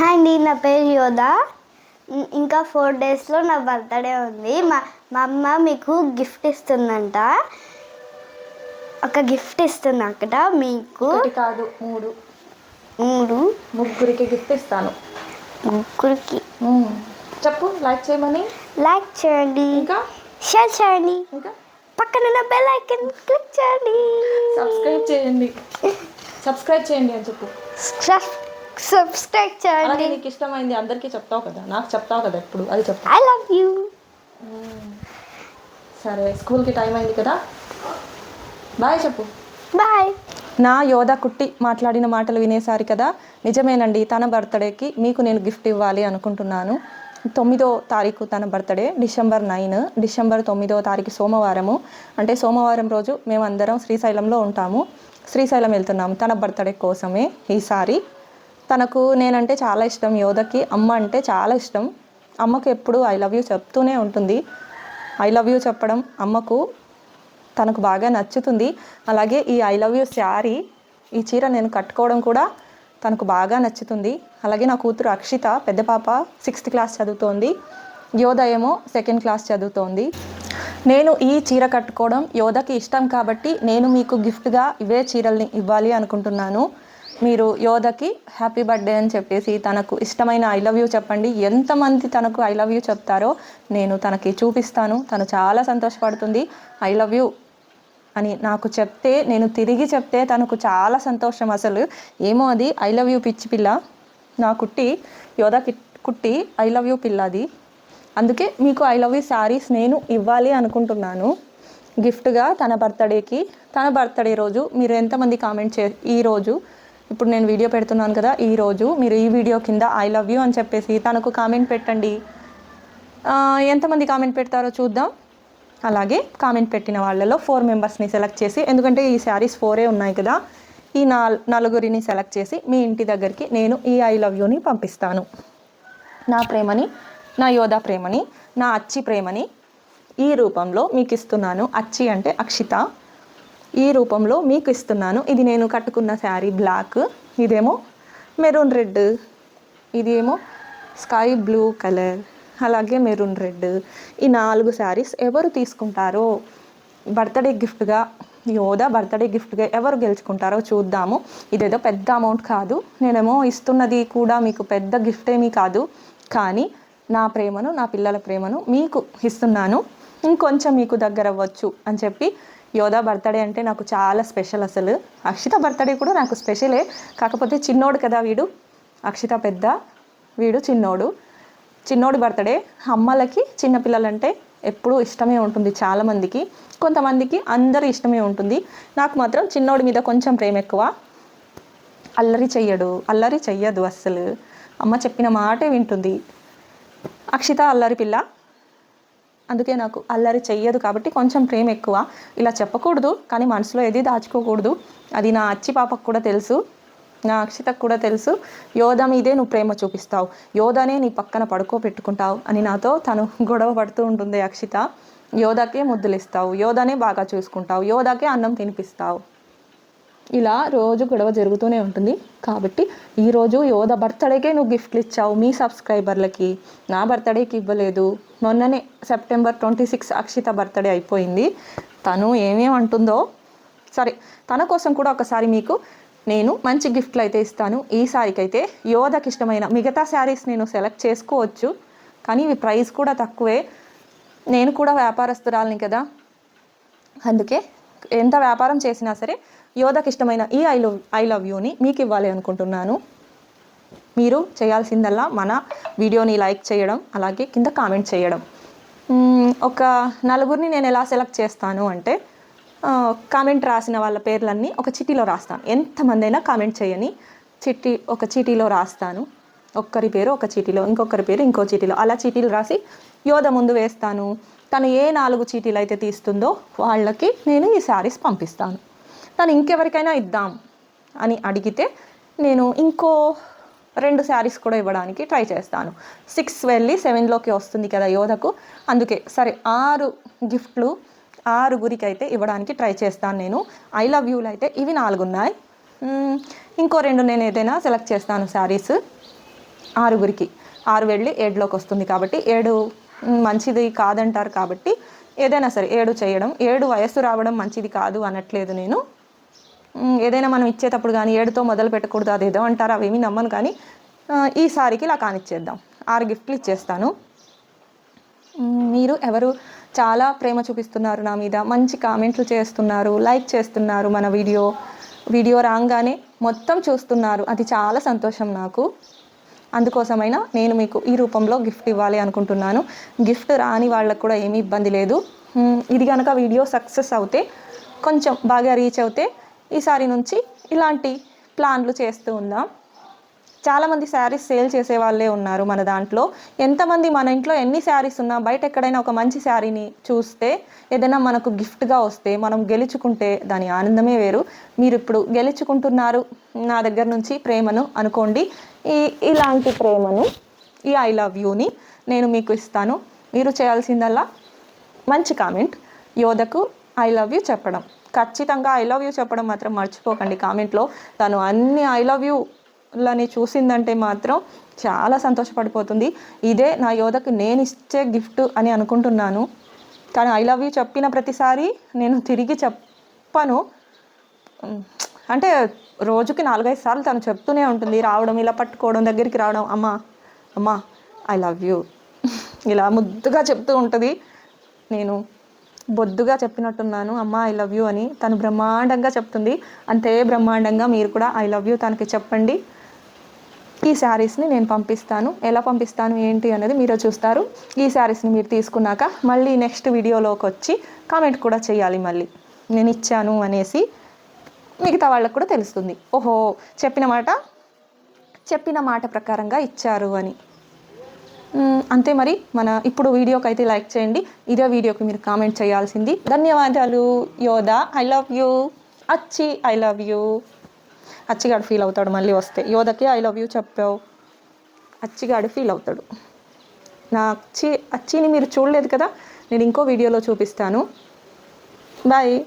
Hi అండి నా పేరు యోధ. ఇంకా ఫోర్ డేస్లో నా బర్త్డే ఉంది. మా మా అమ్మ మీకు గిఫ్ట్ ఇస్తుందంట. ఒక గిఫ్ట్ ఇస్తుంది అక్కడ మీకు. ఒకటి కాదు మూడు. మూడు? ముగ్గురికి గిఫ్ట్ ఇస్తాను. ముగ్గురికి? మ్మ్. చెప్పు లైక్ చేయమని. లైక్ చేయండి. ఇంకా? షేర్ చేయండి. ఇంకా? పక్కన ఉన్న బెల్ ఐకన్ క్లిక్ చేయండి. సబ్స్క్రైబ్ చేయండి. సబ్స్క్రైబ్ చేయండి అని చెప్పు. సబ్స్క్రైబ్ అలాగే చేయండి నీకు ఇష్టమైంది అందరికీ చెప్తావు కదా. నాకు చెప్తావు కదా ఎప్పుడు. అది చెప్తా. ఐ లవ్ యూ సరే స్కూల్కి టైం అయింది కదా? బాయ్ చెప్పు. బాయ్ నా యోధ కుట్టి మాట్లాడిన మాటలు వినేసారు కదా? నిజమేనండి తన బర్త్డేకి మీకు నేను గిఫ్ట్ ఇవ్వాలి అనుకుంటున్నాను. తొమ్మిదో తారీఖు తన బర్త్డే డిసెంబర్ నైన్ డిసెంబర్ తొమ్మిదో తారీఖు సోమవారము. అంటే సోమవారం రోజు మేమందరం శ్రీశైలంలో ఉంటాము. శ్రీశైలం వెళ్తున్నాము తన బర్త్డే కోసమే ఈసారి. తనకు నేనంటే చాలా ఇష్టం. యోధకి అమ్మ అంటే చాలా ఇష్టం. అమ్మకు ఎప్పుడు ఐ లవ్ యూ చెప్తూనే ఉంటుంది. ఐ లవ్ యూ చెప్పడం అమ్మకు తనకు బాగా నచ్చుతుంది. అలాగే ఈ ఐ లవ్ యూ శారీ ఈ చీర నేను కట్టుకోవడం కూడా తనకు బాగా నచ్చుతుంది. అలాగే నా కూతురు అక్షిత పెద్ద పాప సిక్స్త్ క్లాస్ చదువుతోంది. యోధ ఏమో సెకండ్ క్లాస్ చదువుతోంది. నేను ఈ చీర కట్టుకోవడం యోధకి ఇష్టం కాబట్టి నేను మీకు గిఫ్ట్గా ఇవే చీరల్ని ఇవ్వాలి అనుకుంటున్నాను. మీరు యోధకి హ్యాపీ బర్త్డే అని చెప్పేసి తనకు ఇష్టమైన ఐ లవ్ యూ చెప్పండి. ఎంతమంది తనకు ఐ లవ్ యూ చెప్తారో నేను తనకి చూపిస్తాను. తను చాలా సంతోషపడుతుంది. ఐ లవ్ యూ అని నాకు చెప్తే నేను తిరిగి చెప్తే తనకు చాలా సంతోషం అసలు. ఏమో అది? ఐ లవ్ యూ పిచ్చి పిల్ల. నా కుట్టి యోధ కుట్టి ఐ లవ్ యూ పిల్ల అది అందుకే మీకు ఐ లవ్ యూ శారీస్ నేను ఇవ్వాలి అనుకుంటున్నాను. గిఫ్ట్గా తన బర్త్డేకి తన బర్త్డే రోజు మీరు ఎంతమంది కామెంట్ చే ఈరోజు ఇప్పుడు నేను వీడియో పెడుతున్నాను కదా ఈరోజు మీరు ఈ వీడియో కింద ఐ లవ్ యూ అని చెప్పేసి తనకు కామెంట్ పెట్టండి. ఎంతమంది కామెంట్ పెడతారో చూద్దాం. అలాగే కామెంట్ పెట్టిన వాళ్ళలో ఫోర్ మెంబర్స్ని సెలెక్ట్ చేసి ఎందుకంటే ఈ శారీస్ ఫోరే ఉన్నాయి కదా ఈ నాల్ నలుగురిని సెలెక్ట్ చేసి మీ ఇంటి దగ్గరికి నేను ఈ ఐ లవ్ యూని పంపిస్తాను. నా ప్రేమని నా యోధా ప్రేమని నా అచ్చి ప్రేమని ఈ రూపంలో మీకు ఇస్తున్నాను. అచ్చి అంటే అక్షిత ఈ రూపంలో మీకు ఇస్తున్నాను. ఇది నేను కట్టుకున్న శారీ బ్లాక్. ఇదేమో మెరూన్ రెడ్. ఇది ఏమో స్కై బ్లూ కలర్. అలాగే మెరూన్ రెడ్. ఈ నాలుగు శారీస్ ఎవరు తీసుకుంటారో బర్త్డే గిఫ్ట్గా యోధా బర్త్డే గిఫ్ట్గా ఎవరు గెలుచుకుంటారో చూద్దాము. ఇదేదో పెద్ద అమౌంట్ కాదు. నేనేమో ఇస్తున్నది కూడా మీకు పెద్ద గిఫ్ట్ ఏమీ కాదు. కానీ నా ప్రేమను నా పిల్లల ప్రేమను మీకు ఇస్తున్నాను. ఇంకొంచెం మీకు దగ్గర అవ్వచ్చు అని చెప్పి యోధా బర్త్డే అంటే నాకు చాలా స్పెషల్ అసలు. అక్షిత బర్త్డే కూడా నాకు స్పెషలే. కాకపోతే చిన్నోడు కదా వీడు. అక్షిత పెద్ద వీడు చిన్నోడు. చిన్నోడి బర్త్డే అమ్మలకి చిన్నపిల్లలంటే ఎప్పుడూ ఇష్టమే ఉంటుంది చాలామందికి కొంతమందికి అందరి ఇష్టమే ఉంటుంది. నాకు మాత్రం చిన్నోడి మీద కొంచెం ప్రేమ ఎక్కువ. అల్లరి చెయ్యడు. అల్లరి చెయ్యదు అస్సలు. అమ్మ చెప్పిన మాటే వింటుంది. అక్షిత అల్లరి పిల్ల. అందుకే నాకు అల్లరి చెయ్యదు కాబట్టి కొంచెం ప్రేమ ఎక్కువ. ఇలా చెప్పకూడదు కానీ మనసులో ఏది దాచుకోకూడదు. అది నా అచ్చి పాపకు కూడా తెలుసు నా అక్షితకు కూడా తెలుసు. యోధ మీదే నువ్వు ప్రేమ చూపిస్తావు. యోధనే నీ పక్కన పడుకోబెట్టుకుంటావు అని నాతో తను గొడవ పడుతూ ఉంటుంది అక్షిత. యోధకే ముద్దులు ఇస్తావు యోధనే బాగా చూసుకుంటావు. యోధకే అన్నం తినిపిస్తావు. ఇలా రోజు గొడవ జరుగుతూనే ఉంటుంది. కాబట్టి ఈరోజు యోధ బర్త్డేకే నువ్వు గిఫ్ట్లు ఇచ్చావు. మీ సబ్స్క్రైబర్లకి. నా బర్త్డేకి ఇవ్వలేదు. మొన్ననే September twenty six Akshita birthday అయిపోయింది. తను ఏమేమి అంటుందో సరే తన కోసం కూడా ఒకసారి మీకు నేను మంచి గిఫ్ట్లు అయితే ఇస్తాను. ఈ సారికి అయితే యోధకి ఇష్టమైన మిగతా శారీస్ నేను సెలెక్ట్ చేసుకోవచ్చు. కానీ ఇవి ప్రైస్ కూడా తక్కువే. నేను కూడా వ్యాపారస్తురాలని కదా. అందుకే ఎంత వ్యాపారం చేసినా సరే యోధకి ఇష్టమైన ఈ ఐ లవ్ ఐ లవ్ యూని మీకు ఇవ్వాలి అనుకుంటున్నాను. మీరు చేయాల్సిందల్లా మన వీడియోని లైక్ చేయడం అలాగే కింద కామెంట్ చేయడం. ఒక నలుగురిని నేను ఎలా సెలెక్ట్ చేస్తాను అంటే కామెంట్ రాసిన వాళ్ళ పేర్లన్నీ ఒక చిటీలో రాస్తాను. ఎంతమంది అయినా కామెంట్ చేయని చిట్టి ఒక చీటీలో రాస్తాను. ఒక్కరి పేరు ఒక చీటీలో ఇంకొకరి పేరు ఇంకో చీటీలో. అలా చీటీలు రాసి యోధ ముందు వేస్తాను. తను ఏ నాలుగు చీటీలు అయితే తీస్తుందో వాళ్ళకి నేను ఈ శారీస్ పంపిస్తాను. తను ఇంకెవరికైనా ఇద్దాం అని అడిగితే నేను ఇంకో రెండు శారీస్ కూడా ఇవ్వడానికి ట్రై చేస్తాను. సిక్స్ వెళ్ళి సెవెన్లోకి వస్తుంది కదా యోధకు. అందుకే సరే ఆరు గిఫ్ట్లు ఆరుగురికి అయితే ఇవ్వడానికి ట్రై చేస్తాను నేను. ఐ లవ్ యూలు అయితే ఇవి నాలుగు ఉన్నాయి ఇంకో రెండు నేను ఏదైనా సెలెక్ట్ చేస్తాను శారీస్ ఆరుగురికి. ఆరు వెళ్ళి ఏడులోకి వస్తుంది కాబట్టి ఏడు మంచిది కాదంటారు కాబట్టి ఏదైనా సరే ఏడు చేయడం ఏడు వయస్సు రావడం మంచిది కాదు అనట్లేదు నేను. ఏదైనా మనం ఇచ్చేటప్పుడు కానీ ఏడుతో మొదలు పెట్టకూడదు అదేదో అంటారు అవేమి నమ్మను కానీ ఈసారికి ఇలా కానిచ్చేద్దాం. ఆరు గిఫ్ట్లు ఇచ్చేస్తాను. మీరు ఎవరు చాలా ప్రేమ చూపిస్తున్నారు నా మీద. మంచి కామెంట్లు చేస్తున్నారు లైక్ చేస్తున్నారు మన వీడియో. వీడియో రాగానే మొత్తం చూస్తున్నారు. అది చాలా సంతోషం నాకు. అందుకోసమైనా నేను మీకు ఈ రూపంలో గిఫ్ట్ ఇవ్వాలి అనుకుంటున్నాను. గిఫ్ట్ రాని వాళ్ళకు కూడా ఏమీ ఇబ్బంది లేదు. ఇది కనుక వీడియో సక్సెస్ అవుతే కొంచెం బాగా రీచ్ అవుతే ఈసారి నుంచి ఇలాంటి ప్లాన్లు చేస్తూ ఉందాం. చాలామంది శారీస్ సేల్ చేసే వాళ్ళే ఉన్నారు మన దాంట్లో. ఎంతమంది మన ఇంట్లో ఎన్ని శారీస్ ఉన్నా బయట ఎక్కడైనా ఒక మంచి శారీని చూస్తే ఏదైనా మనకు గిఫ్ట్గా వస్తే మనం గెలుచుకుంటే దాని ఆనందమే వేరు. మీరు ఇప్పుడు గెలుచుకుంటున్నారు నా దగ్గర నుంచి ప్రేమను అనుకోండి. ఈ ఇలాంటి ప్రేమను ఈ ఐ లవ్ యూని నేను మీకు ఇస్తాను. మీరు చేయాల్సిందల్లా మంచి కామెంట్. యోధకు ఐ లవ్ యూ చెప్పడం. ఖచ్చితంగా ఐ లవ్ యూ చెప్పడం మాత్రం మర్చిపోకండి కామెంట్లో. తను అన్ని ఐ లవ్ లని చూసిందంటే మాత్రం చాలా సంతోషపడిపోతుంది. ఇదే నా యోధకు నేను ఇచ్చే గిఫ్ట్ అని అనుకుంటున్నాను. కానీ ఐ లవ్ యూ చెప్పిన ప్రతిసారి నేను తిరిగి చెప్పను. అంటే రోజుకి నాలుగైదు సార్లు తను చెప్తూనే ఉంటుంది. రావడం ఇలా పట్టుకోవడం దగ్గరికి రావడం అమ్మా అమ్మా ఐ లవ్ యూ ఇలా ముద్దుగా చెప్తూ ఉంటుంది. నేను బొద్దుగా చెప్పినట్టున్నాను. అమ్మ ఐ లవ్ యూ అని తను బ్రహ్మాండంగా చెప్తుంది. అంతే బ్రహ్మాండంగా మీరు కూడా ఐ లవ్ యూ తనకి చెప్పండి. ఈ శారీస్ని నేను పంపిస్తాను. ఎలా పంపిస్తాను ఏంటి అనేది మీరు చూస్తారు. ఈ శారీస్ని మీరు తీసుకున్నాక మళ్ళీ నెక్స్ట్ వీడియోలోకి వచ్చి కామెంట్ కూడా చేయాలి మళ్ళీ. నేను ఇచ్చాను అనేసి మిగతా వాళ్ళకు కూడా తెలుస్తుంది. ఓహో చెప్పిన మాట చెప్పిన మాట ప్రకారంగా ఇచ్చారు అని. అంతే మరి. మన ఇప్పుడు వీడియోకి అయితే లైక్ చేయండి. ఇదే వీడియోకి మీరు కామెంట్ చేయాల్సింది. ధన్యవాదాలు Yodha. I love you. Acchi I love you. అచ్చిగాడు feel అవుతాడు మళ్ళీ వస్తే. యోధకి ఐ లవ్ యూ చెప్పావు. అచ్చిగాడు ఫీల్ అవుతాడు. నా అచ్చి అచ్చిని మీరు చూడలేదు కదా? నేను ఇంకో వీడియోలో చూపిస్తాను. బాయ్